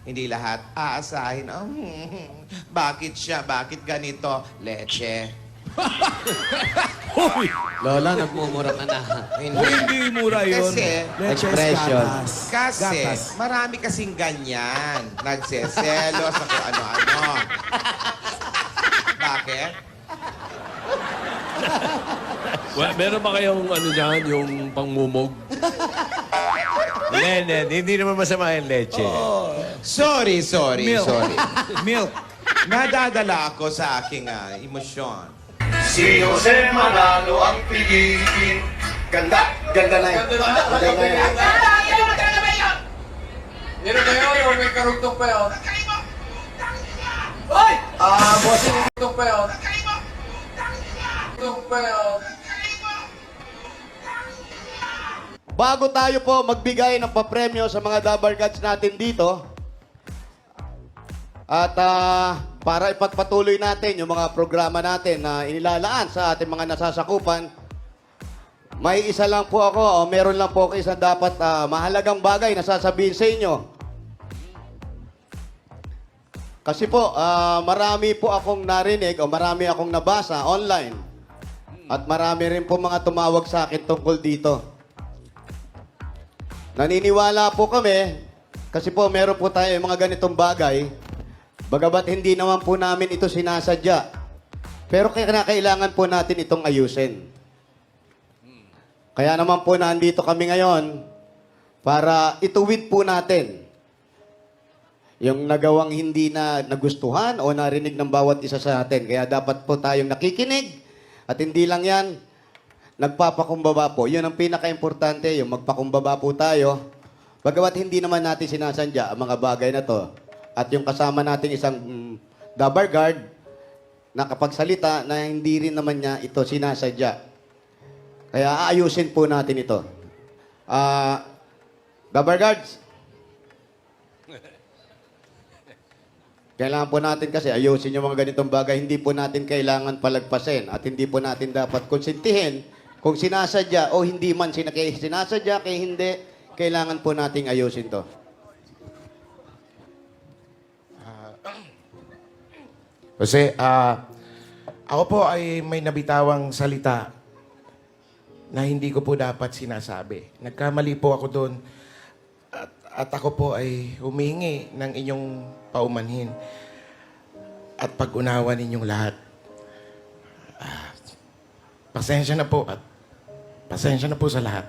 Hindi lahat aasahin, oh, hmm, bakit siya, bakit ganito? Leche. Lola, nagmumura ka na. Hindi. Hindi mura yun. Kasi, Leches Expression. gatas. kasi, Gatas. marami kasing ganyan. Nagseselos kung ano-ano. Bakit? Well, meron ba kayong ano dyan, yung pangmumog? Hindi, hindi. Hindi naman masama yung leche. Sorry, sorry, Milk. sorry. Milk. Nadadala ako sa aking ah, emosyon. Si Jose Manalo ang piliin. Ganda. Ganda na yun. Ganda na yun. Pero kayo, yung may karugtong pa yun. Ah, bossing. Karugtong pa yun. Karugtong pa yun. Bago tayo po magbigay ng papremyo sa mga Dabar Gods natin dito, at ah, para ipagpatuloy natin yung mga programa natin na inilalaan sa ating mga nasasakupan, may isa lang po ako, o meron lang po ako isang dapat ah, mahalagang bagay na sasabihin sa inyo. Kasi po, ah, marami po akong narinig o marami akong nabasa online. At marami rin po mga tumawag sa akin tungkol dito. Naniniwala po kami, kasi po meron po tayo yung mga ganitong bagay, bagabat hindi naman po namin ito sinasadya. Pero kaya kailangan po natin itong ayusin. Kaya naman po nandito kami ngayon para ituwid po natin yung nagawang hindi na nagustuhan o narinig ng bawat isa sa atin. Kaya dapat po tayong nakikinig at hindi lang yan, nagpapakumbaba po. Yun ang pinaka-importante, yung magpakumbaba po tayo. Bagamat hindi naman natin sinasandya ang mga bagay na to. At yung kasama nating isang mm, dabar guard, nakapagsalita na hindi rin naman niya ito sinasadya. Kaya aayusin po natin ito. Ah, dabar guards, Kailangan po natin kasi ayusin yung mga ganitong bagay. Hindi po natin kailangan palagpasin at hindi po natin dapat konsintihin kung sinasadya o hindi man sinasadya, kay hindi, kailangan po nating ayusin to. Kasi, ah, ako po ay may nabitawang salita na hindi ko po dapat sinasabi. Nagkamali po ako doon. At, at ako po ay humingi ng inyong paumanhin. At pag-unawa ninyong lahat. Ah, pasensya na po at pasensya na po sa lahat.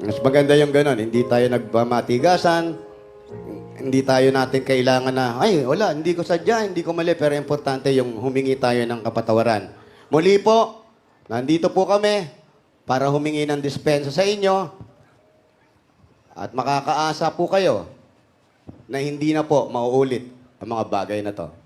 Mas maganda yung ganon. Hindi tayo nagpamatigasan. Hindi tayo natin kailangan na, ay, wala, hindi ko sadya, hindi ko mali. Pero importante yung humingi tayo ng kapatawaran. Muli po, nandito po kami para humingi ng dispensa sa inyo. At makakaasa po kayo na hindi na po mauulit ang mga bagay na to.